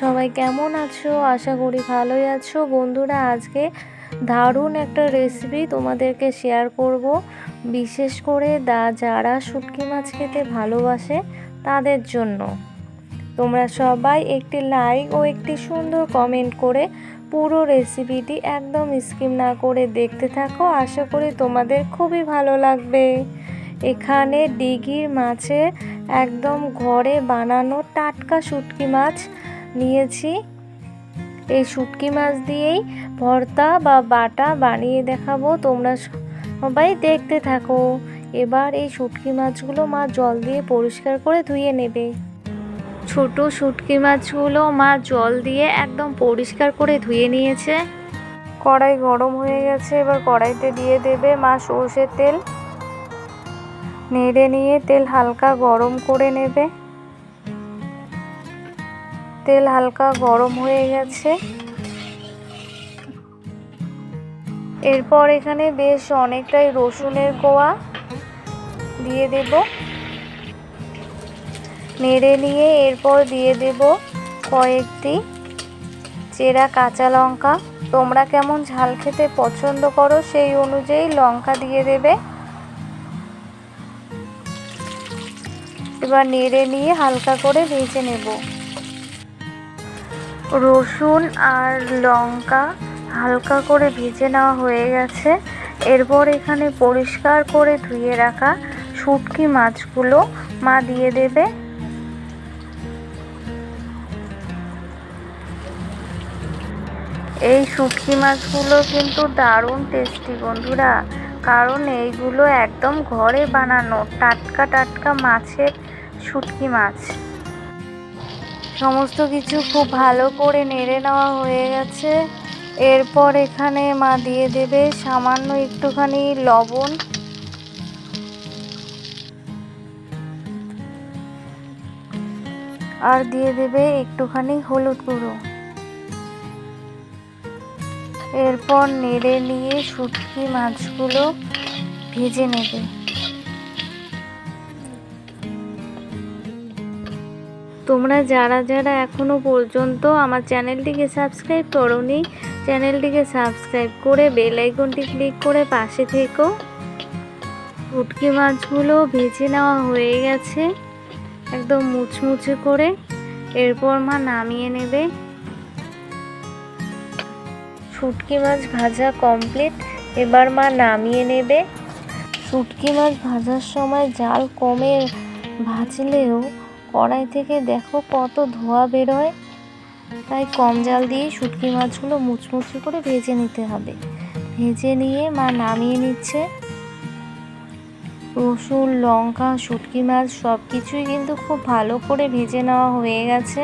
সবাই কেমন আছো? আশা করি ভালোই আছো। বন্ধুরা, আজকে দারুণ একটা রেসিপি তোমাদেরকে শেয়ার করব। বিশেষ করে দা যারা শুটকি মাছ খেতে ভালোবাসে, তাদের জন্য। তোমরা সবাই একটি লাইক ও একটি সুন্দর কমেন্ট করে পুরো রেসিপিটি একদম স্কিম না করে দেখতে থাকো। আশা করি তোমাদের খুবই ভালো লাগবে। এখানে ডিগির মাছে একদম ঘরে বানানো টাটকা শুটকি মাছ নিয়েছি। এই শুটকি মাছ দিয়েই ভর্তা বা বাটা বানিয়ে দেখাবো। তোমরা সবাই দেখতে থাকো। এবার এই শুটকি মাছগুলো মা জল দিয়ে পরিষ্কার করে ধুয়ে নেবে। ছোট শুটকি মাছগুলো মা জল দিয়ে একদম পরিষ্কার করে ধুয়ে নিয়েছে। কড়াই গরম হয়ে গেছে, এবার কড়াইতে দিয়ে দেবে মা সর্ষের তেল। নেড়ে নিয়ে তেল হালকা গরম করে নেবে। তেল হালকা গরম হয়ে গেছে। এরপর এখানে বেশ অনেকটাই রসুনের কোয়া দিয়ে দেব। নেড়ে নিয়ে এরপর দিয়ে দেব কয়েকটি চেরা কাঁচা লঙ্কা। তোমরা কেমন ঝাল খেতে পছন্দ করো সেই অনুযায়ী লঙ্কা দিয়ে দেবে। এবার নেড়ে নিয়ে হালকা করে ভেজে নেব। রসুন আর লঙ্কা হালকা করে ভেজে নেওয়া হয়ে গেছে। এরপর এখানে পরিষ্কার করে ধুয়ে রাখা শুটকি মাছগুলো মা দিয়ে দেবে। এই শুটকি মাছগুলো কিন্তু দারুণ টেস্টি বন্ধুরা, কারণ এইগুলো একদম ঘরে বানানো টাটকা টাটকা মাছের শুটকি মাছ। সমস্ত কিছু খুব ভালো করে নেড়ে নেওয়া হয়ে গেছে। এরপর এখানে মা দিয়ে দেবে সামান্য একটুখানি লবণ। আর দিয়ে দেবে একটুখানি হলুদ গুঁড়ো। এরপর নেড়ে নিয়ে শুটকি মাছগুলো ভেজে নেবে। তোমরা যারা যারা এখনও পর্যন্ত আমার চ্যানেলটিকে সাবস্ক্রাইব করোনি, চ্যানেলটিকে সাবস্ক্রাইব করে বেল আইকনটি ক্লিক করে পাশে থেকো। শুটকি মাছগুলো ভেজে নেওয়া হয়ে গেছে, একদম মুচমুচে করে। এরপর মা নামিয়ে নেবে। শুটকি মাছ ভাজা কমপ্লিট, এবার মা নামিয়ে নেবে। শুটকি মাছ ভাজার সময় জাল কমে ভাজলেও কড়াই থেকে দেখো কত ধোয়া বেরোয়। তাই কম জাল দিয়ে শুটকি মাছগুলো মুচমুচি করে ভেজে নিতে হবে। ভেজে নিয়ে মা নামিয়ে নিচ্ছে। রসুন, লঙ্কা, শুটকি মাছ সব কিছুই কিন্তু খুব ভালো করে ভেজে নেওয়া হয়ে গেছে।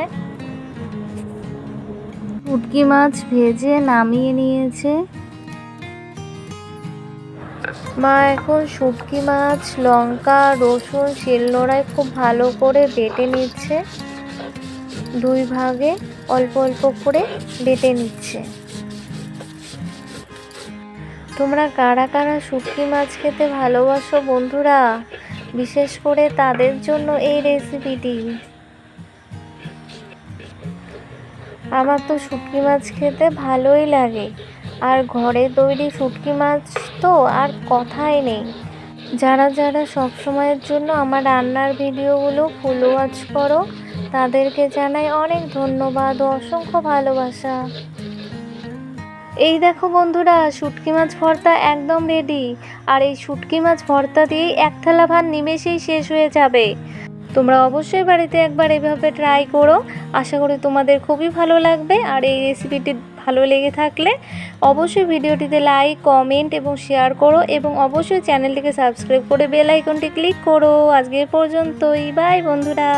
শুটকি মাছ ভেজে নামিয়ে নিয়েছে। মা, এখন শুটকি মাছ, লঙ্কা, রসুন, শিলনোড়ায় খুব ভালো করে বেটে নিচ্ছে। দুই ভাগে অল্প অল্প করে বেটে নিচ্ছে। তোমরা কারা কারা শুটকি মাছ খেতে ভালোবাসো বন্ধুরা? বিশেষ করে তাদের জন্য এই রেসিপিটি। আমার তো শুটকি মাছ খেতে ভালোই লাগে। আর ঘরে তৈরি শুটকি মাছ তো আর কথাই নেই। যারা যারা সব সময়ের জন্য আমার রান্নার ভিডিওগুলো ফুল ওয়াচ করো, তাদেরকে জানাই অনেক ধন্যবাদ ও অসংখ্য ভালোবাসা। এই দেখো বন্ধুরা, শুটকি মাছ ভর্তা একদম রেডি আর এই শুটকি মাছ ভর্তা দিয়েই এক থালা ভাত নিমেষেই শেষ হয়ে যাবে। তোমরা অবশ্যই বাড়িতে একবার এভাবে ট্রাই করো। আশা করি তোমাদের খুবই ভালো লাগবে। আর এই রেসিপিটি ভালো লেগে থাকলে অবশ্যই ভিডিওটিতে লাইক কমেন্ট এবং শেয়ার করো এবং অবশ্যই চ্যানেলটিকে সাবস্ক্রাইব করে বেল আইকনটি ক্লিক করো। আজকের পর্যন্তই। বাই বন্ধুরা।